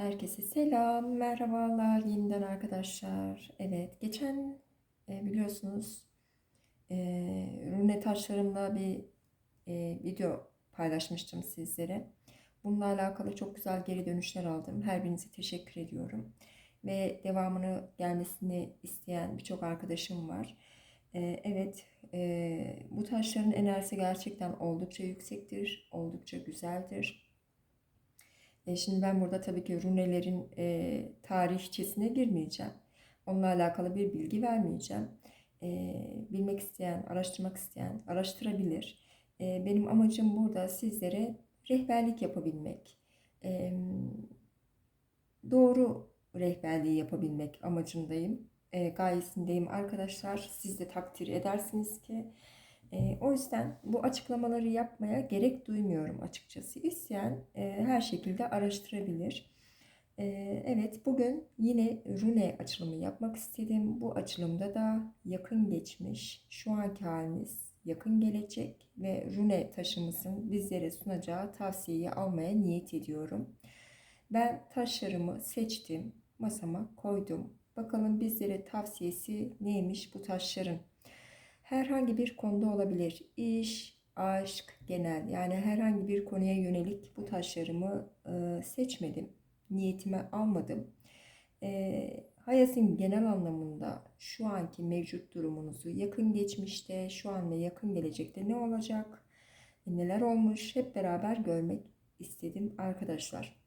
Herkese selam, merhabalar yeniden arkadaşlar. Evet, geçen e, biliyorsunuz e, rune taşlarımla bir e, video paylaşmıştım sizlere. Bununla alakalı çok güzel geri dönüşler aldım. Her birinize teşekkür ediyorum. Ve devamını gelmesini isteyen birçok arkadaşım var. E, evet, e, bu taşların enerjisi gerçekten oldukça yüksektir, oldukça güzeldir. E, şimdi ben burada tabii ki runelerin e, tarihçesine girmeyeceğim. Onunla alakalı bir bilgi vermeyeceğim. E, bilmek isteyen, araştırmak isteyen araştırabilir. E, benim amacım burada sizlere rehberlik yapabilmek. E, doğru rehberliği yapabilmek amacındayım. E, gayesindeyim arkadaşlar. Siz de takdir edersiniz ki e, o yüzden bu açıklamaları yapmaya gerek duymuyorum açıkçası. İsteyen e, her şekilde araştırabilir. E, evet bugün yine rune açılımı yapmak istedim. Bu açılımda da yakın geçmiş, şu anki haliniz, yakın gelecek ve rune taşımızın bizlere sunacağı tavsiyeyi almaya niyet ediyorum. Ben taşlarımı seçtim, masama koydum. Bakalım bizlere tavsiyesi neymiş bu taşların? Herhangi bir konuda olabilir. İş, aşk, genel yani herhangi bir konuya yönelik bu taşlarımı e, seçmedim. Niyetime almadım. E, hayatın genel anlamında şu anki mevcut durumunuzu yakın geçmişte, şu an ve yakın gelecekte ne olacak, neler olmuş hep beraber görmek istedim arkadaşlar.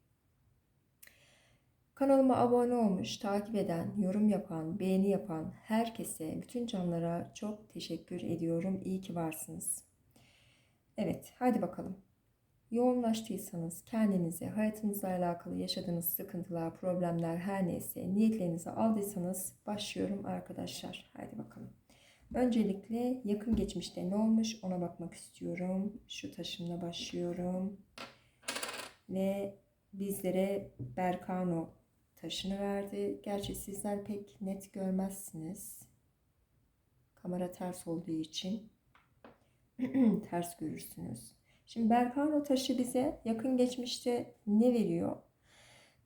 Kanalıma abone olmuş, takip eden, yorum yapan, beğeni yapan herkese, bütün canlara çok teşekkür ediyorum. İyi ki varsınız. Evet, hadi bakalım. Yoğunlaştıysanız kendinize, hayatınızla alakalı yaşadığınız sıkıntılar, problemler her neyse niyetlerinizi aldıysanız başlıyorum arkadaşlar. Hadi bakalım. Öncelikle yakın geçmişte ne olmuş ona bakmak istiyorum. Şu taşımla başlıyorum. Ve bizlere Berkano taşını verdi. Gerçi sizler pek net görmezsiniz. Kamera ters olduğu için ters görürsünüz. Şimdi Berkano taşı bize yakın geçmişte ne veriyor?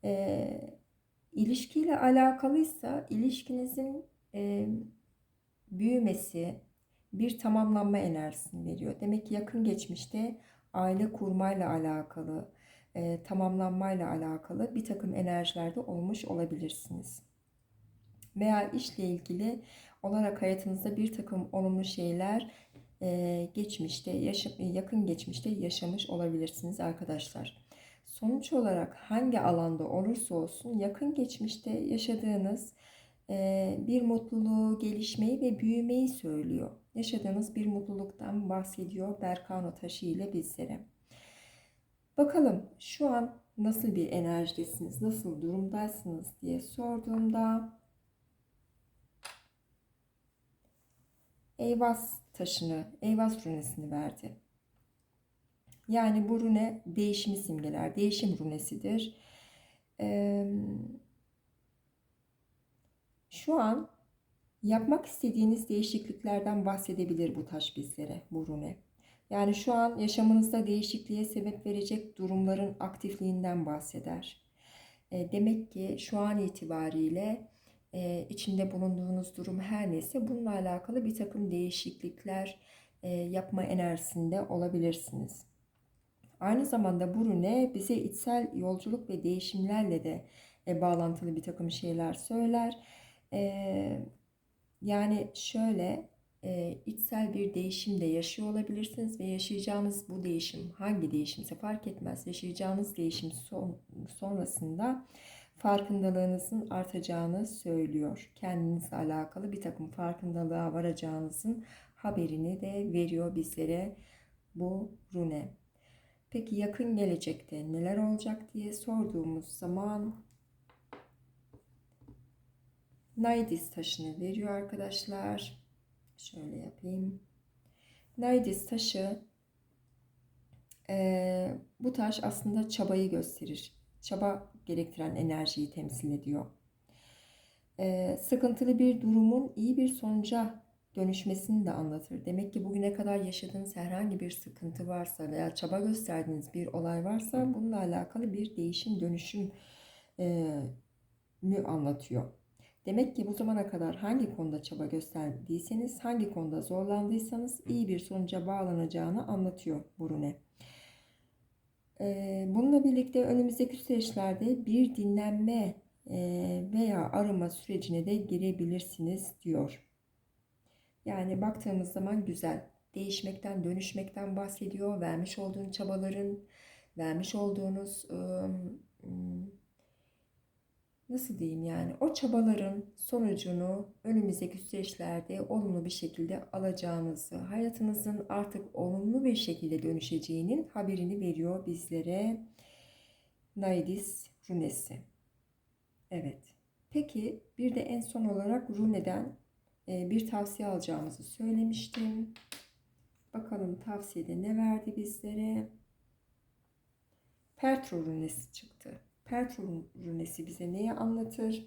Ee, ilişkiyle alakalıysa ilişkinizin e, büyümesi, bir tamamlanma enerjisini veriyor. Demek ki yakın geçmişte aile kurmayla alakalı, e, tamamlanmayla alakalı bir takım enerjilerde olmuş olabilirsiniz. Veya işle ilgili olarak hayatınızda bir takım olumlu şeyler e, geçmişte, yaşa, yakın geçmişte yaşamış olabilirsiniz arkadaşlar. Sonuç olarak hangi alanda olursa olsun yakın geçmişte yaşadığınız e, bir mutluluğu, gelişmeyi ve büyümeyi söylüyor. Yaşadığınız bir mutluluktan bahsediyor Berkano taşı ile bizlere. Bakalım şu an nasıl bir enerjidesiniz, nasıl durumdaysınız diye sorduğumda Eyvaz taşını, Eyvaz runesini verdi. Yani bu rune değişimi simgeler, değişim runesidir. Ee, şu an yapmak istediğiniz değişikliklerden bahsedebilir bu taş bizlere, bu rune. Yani şu an yaşamınızda değişikliğe sebep verecek durumların aktifliğinden bahseder. E, demek ki şu an itibariyle e, içinde bulunduğunuz durum her neyse bununla alakalı bir takım değişiklikler e, yapma enerjisinde olabilirsiniz. Aynı zamanda bu rune bize içsel yolculuk ve değişimlerle de bağlantılı bir takım şeyler söyler. Yani şöyle e, içsel bir değişim de yaşıyor olabilirsiniz ve yaşayacağınız bu değişim hangi değişimse fark etmez. Yaşayacağınız değişim son, sonrasında farkındalığınızın artacağını söylüyor. Kendinizle alakalı bir takım farkındalığa varacağınızın haberini de veriyor bizlere bu rune. Peki yakın gelecekte neler olacak diye sorduğumuz zaman Naidis taşını veriyor arkadaşlar. Şöyle yapayım. Nardis taşı e, bu taş aslında çabayı gösterir. Çaba gerektiren enerjiyi temsil ediyor. E, sıkıntılı bir durumun iyi bir sonuca dönüşmesini de anlatır. Demek ki bugüne kadar yaşadığınız herhangi bir sıkıntı varsa veya çaba gösterdiğiniz bir olay varsa bununla alakalı bir değişim dönüşüm e, mü anlatıyor. Demek ki bu zamana kadar hangi konuda çaba gösterdiyseniz, hangi konuda zorlandıysanız iyi bir sonuca bağlanacağını anlatıyor bu rune. Ee, Bununla birlikte önümüzdeki süreçlerde bir dinlenme e, veya arama sürecine de girebilirsiniz diyor. Yani baktığımız zaman güzel. Değişmekten, dönüşmekten bahsediyor. Vermiş olduğun çabaların, vermiş olduğunuz ım, ım, nasıl diyeyim yani o çabaların sonucunu önümüzdeki süreçlerde olumlu bir şekilde alacağınızı, hayatınızın artık olumlu bir şekilde dönüşeceğinin haberini veriyor bizlere Naidis runesi. Evet. Peki bir de en son olarak runeden e, bir tavsiye alacağımızı söylemiştim. Bakalım tavsiyede ne verdi bizlere? Pertro runesi çıktı. Pertro runesi bize neyi anlatır?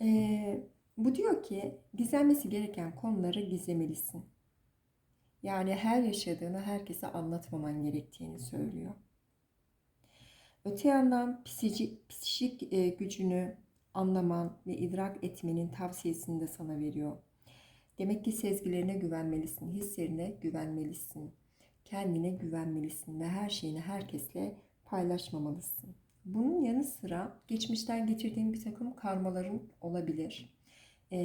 Ee, bu diyor ki gizlenmesi gereken konuları gizlemelisin. Yani her yaşadığını herkese anlatmaman gerektiğini söylüyor. Öte yandan psikik e, gücünü anlaman ve idrak etmenin tavsiyesini de sana veriyor. Demek ki sezgilerine güvenmelisin, hislerine güvenmelisin, kendine güvenmelisin ve her şeyini herkesle paylaşmamalısın. Bunun yanı sıra geçmişten getirdiğin bir takım karmaların olabilir. Ee,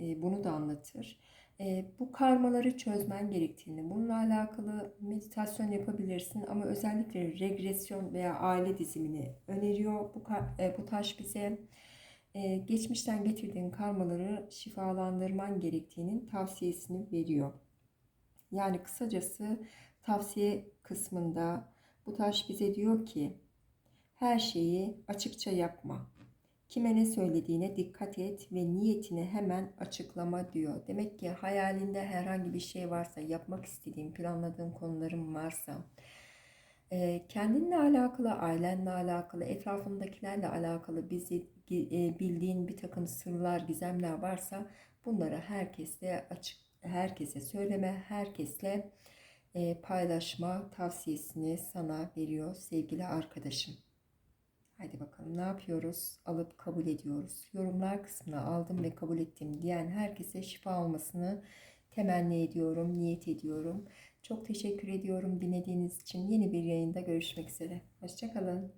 e, bunu da anlatır. E, bu karmaları çözmen gerektiğini, bununla alakalı meditasyon yapabilirsin ama özellikle regresyon veya aile dizimini öneriyor bu, e, bu taş bize. E, geçmişten getirdiğin karmaları şifalandırman gerektiğinin tavsiyesini veriyor. Yani kısacası tavsiye kısmında bu taş bize diyor ki her şeyi açıkça yapma. Kime ne söylediğine dikkat et ve niyetini hemen açıklama diyor. Demek ki hayalinde herhangi bir şey varsa, yapmak istediğin, planladığın konuların varsa, e, kendinle alakalı, ailenle alakalı, etrafındakilerle alakalı bizi e, bildiğin bir takım sırlar, gizemler varsa bunları herkesle açık, herkese söyleme, herkesle paylaşma tavsiyesini sana veriyor sevgili arkadaşım. Haydi bakalım ne yapıyoruz? Alıp kabul ediyoruz. Yorumlar kısmına aldım ve kabul ettim diyen herkese şifa olmasını temenni ediyorum, niyet ediyorum. Çok teşekkür ediyorum dinlediğiniz için. Yeni bir yayında görüşmek üzere. Hoşçakalın.